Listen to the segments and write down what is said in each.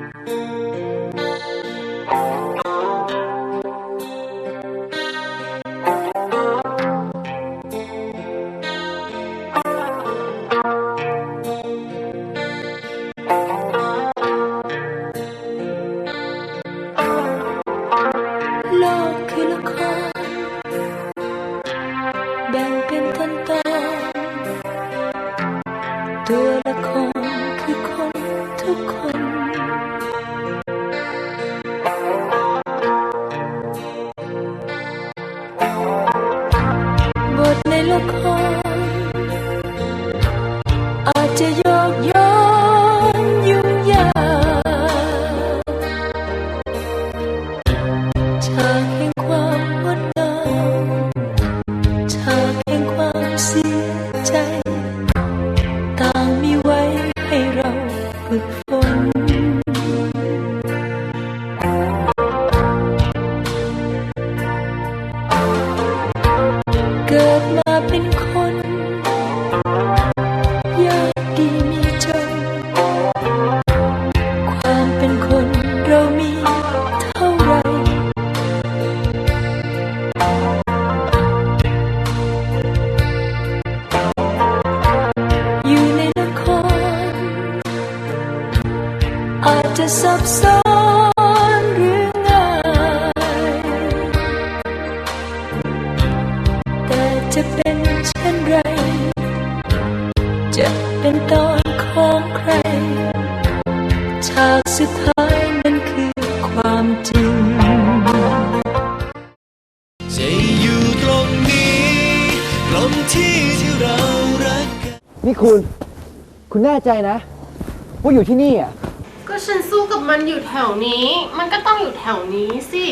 โล ง ที่ที่เรารักกัน นี่คุณ คุณแน่ใจนะ ว่าอยู่ที่นี่อะ ก็ฉันสู้กับมันอยู่แถวนี้ มันก็ต้องอยู่แถวนี้สิ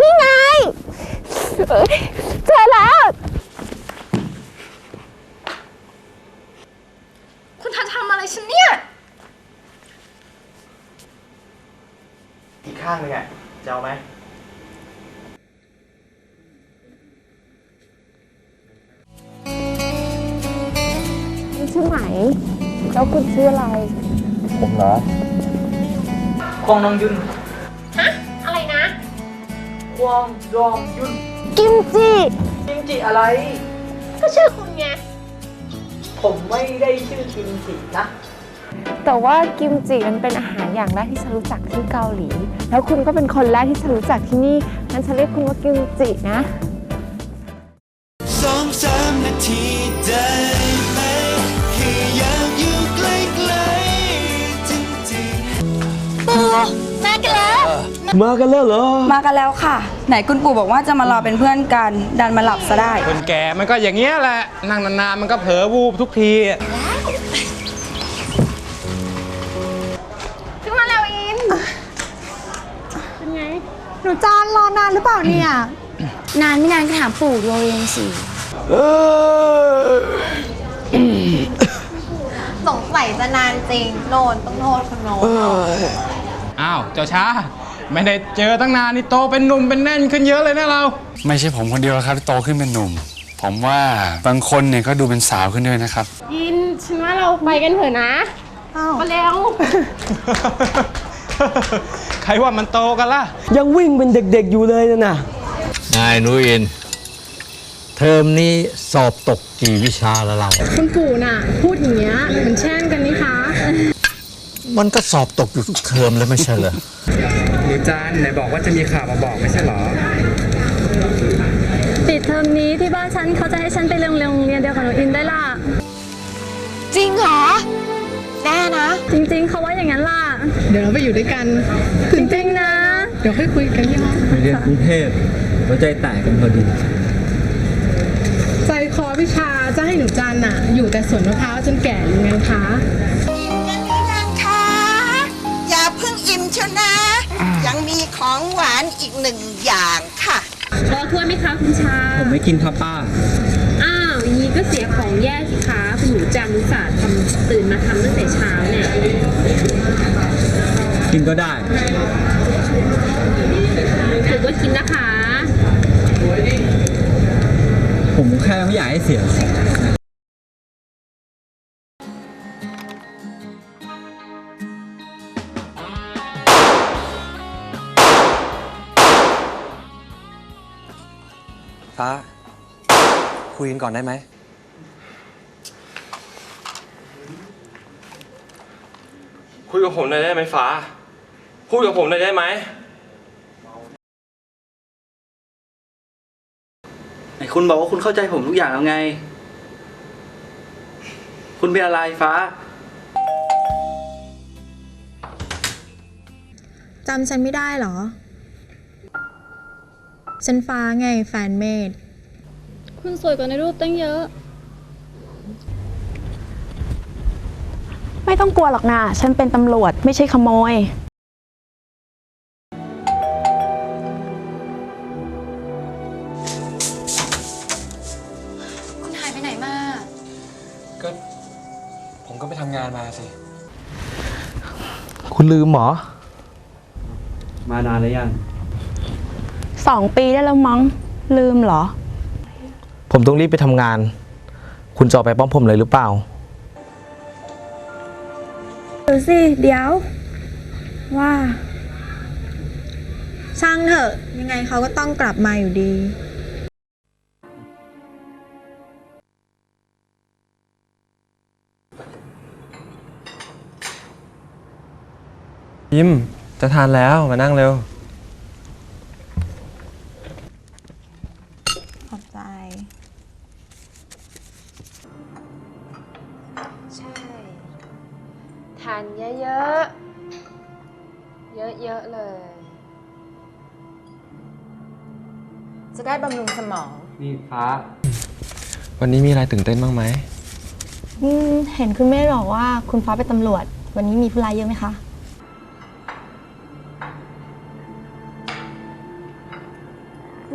นี่ไงเอ้ยเจอแล้ว คุณทันทำอะไรฉันเนี่ย อีกข้างหนึงอะจะเอาไหม ชื่อไหม แล้วคุณชื่ออะไร ผมเหรอควงนองยุนฮะ อะไรนะควงรองยุนกิมจิ กิมจิอะไร ก็ชื่อคุณไง ผมไม่ได้ชื่อกิมจินะแต่ว่ากิมจิมันเป็นอาหารอย่างแรกที่ฉันรู้จักที่เกาหลี แล้วคุณก็เป็นคนแรกที่ฉันรู้จักที่นี่ งั้นฉันเรียกคุณว่ากิมจินะ สองสามนาที มากันแล้ว มากันแล้วเหรอ มากันแล้วค่ะ ไหนคุณปู่บอกว่าจะมารอเป็นเพื่อนกัน ดันมาหลับซะได้ คนแก่มันก็อย่างเงี้ยแหละ นั่งนานๆมันก็เผลอวูบทุกที ขึ้นมาแล้วอินหนูจานรอนานหรือเปล่าเนี่ย นานไม่นานก็ถามปู่ดูเองสิสงสัยจะนานจริง โนนต้องโทษคนโนน อ้าวเจ้าช้า ไม่ได้เจอตั้งนานนี่โตเป็นหนุ่มเป็นแน่นขึ้นเยอะเลยนะเรา ไม่ใช่ผมคนเดียวครับที่โตขึ้นเป็นหนุ่ม ผมว่าบางคนเนี่ยก็ดูเป็นสาวขึ้นด้วยนะครับ อินฉันว่าเราไปกันเถอะนะมาแล้ว ใครว่ามันโตกันล่ะ ยังวิ่งเป็นเด็กๆอยู่เลยนะน่ะนายนุอิน เทอมนี้สอบตกกี่วิชาแล้วเรา คุณปู่น่ะ พูดอย่างเงี้ยมันแช่งกันนี่คะ มันก็สอบตกอยู่ทุกเทอมเลยไม่ใช่เหรอ หนูจานไหนบอกว่าจะมีข่าวมาบอกไม่ใช่เหรอ ปิดเทอมนี้ที่บ้านฉันเขาจะให้ฉันไปโรงเรียนโรงเรียนเดียวกับหนูอินได้ล่ะ จริงเหรอ แน่นะ จริง ๆ เขาว่าอย่างนั้นล่ะ เดี๋ยวเราไปอยู่ด้วยกันจริงๆนะ เดี๋ยวค่อยคุยกันที่ห้องไปเรียนกรุงเทพหัวใจแตกกันพอดีใจคอวิชาจะให้หนูจันน่ะ อยู่แต่สวนมะพร้าวจนแก่หรือไงคะ ของหวานอีกหนึ่งอย่างค่ะรอถ้วยไหมคะคุณชา ผมไม่กินครับป้า อ้าวอย่างนี้ก็เสียของแย่สิคะคุณหนูจันอุตส่าห์ทำตื่นมาทำตั้งแต่เช้าเนี่ย กินก็ได้ ถือว่ากินนะคะ ผมแค่ไม่อยากให้เสีย คุยกันก่อนได้ไหม คุยกับผมหน่อยได้ไหมฟ้า พูดกับผมหน่อยได้ไหม ไหนคุณบอกว่าคุณเข้าใจผมทุกอย่างแล้วไง คุณเป็นอะไรฟ้า จำฉันไม่ได้เหรอ ฉันฟ้าไงแฟนเมด คุณสวยกว่าในรูปตั้งเยอะ ไม่ต้องกลัวหรอกนะฉันเป็นตำรวจไม่ใช่ขโมย คุณหายไปไหนมา ก็ ผมก็ไปทำงานมาสิ คุณลืมเหรอมานานแล้วยัง สองปีได้แล้วมั้งลืมเหรอ ผมต้องรีบไปทำงาน คุณจะออกไปป้อมผมเลยหรือเปล่าดูสิ เดี๋ยว ว่า ช่างเถอะ ยังไงเขาก็ต้องกลับมาอยู่ดี ยิ้มจะทานแล้วมานั่งเร็ว เยอะๆเลย จะได้บำรุงสมอง นี่ฟ้า วันนี้มีอะไรตื่นเต้นบ้างไหมเห็นคุณแม่บอกว่าคุณฟ้าเป็นตำรวจ วันนี้มีผู้ร้ายเยอะไหมคะ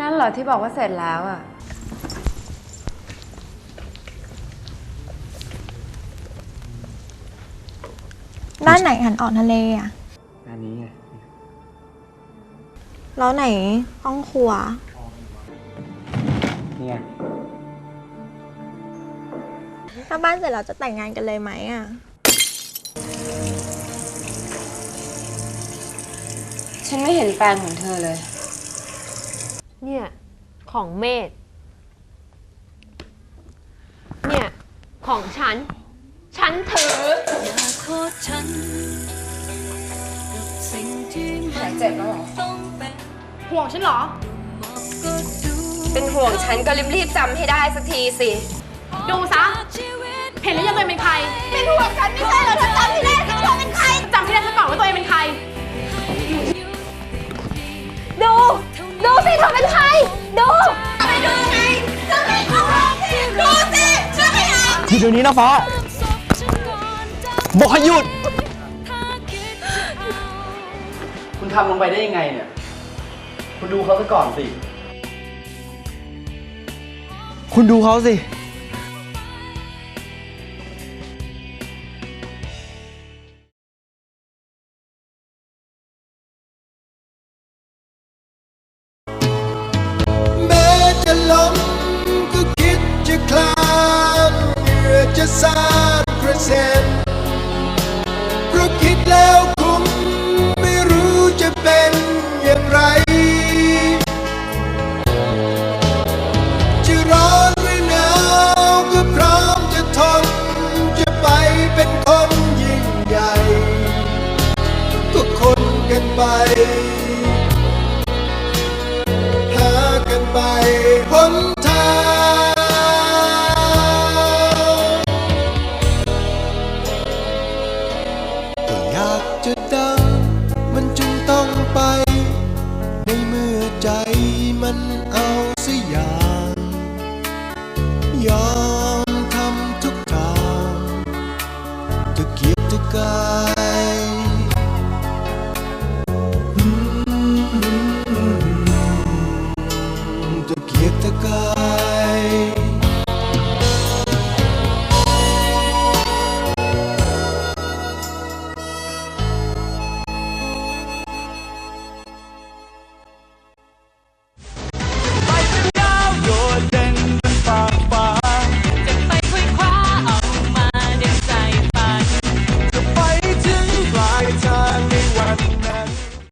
นั่นเหรอที่บอกว่าเสร็จแล้วอะด้านไหนหันออกทะเลอะ อันนี้ไง แล้วไหนห้องครัวนี่ไงถ้าบ้านเสร็จเราจะแต่งงานกันเลยไหมอะ ฉันไม่เห็นแฟนของเธอเลย เนี่ย ของเมธเนี่ย ของฉัน ฉันถือหายเจ็บแล้วเหรอ ห่วงฉันเหรอ เป็นห่วงฉันก็รีบๆจำให้ได้สักทีสิ ดูซะเห็นแล้วยังตัวเองเป็นใคร เป็นห่วงฉันไม่ใช่เหรอถ้าจำไม่ได้ฉันว่าเป็นใครจำที่ได้ซะก่อนว่าตัวเองเป็นใคร ดู ดูสิเธอเป็นใคร ดูไปดูไงจะไม่เอาดูสิจะไม่เอาหยุดเดี๋ยวนี้นะฟ้า บอกให้หยุด คุณทำลงไปได้ยังไงเนี่ย คุณดูเขาซะก่อนสิ คุณดูเขาสิ กันไปหากันไปหน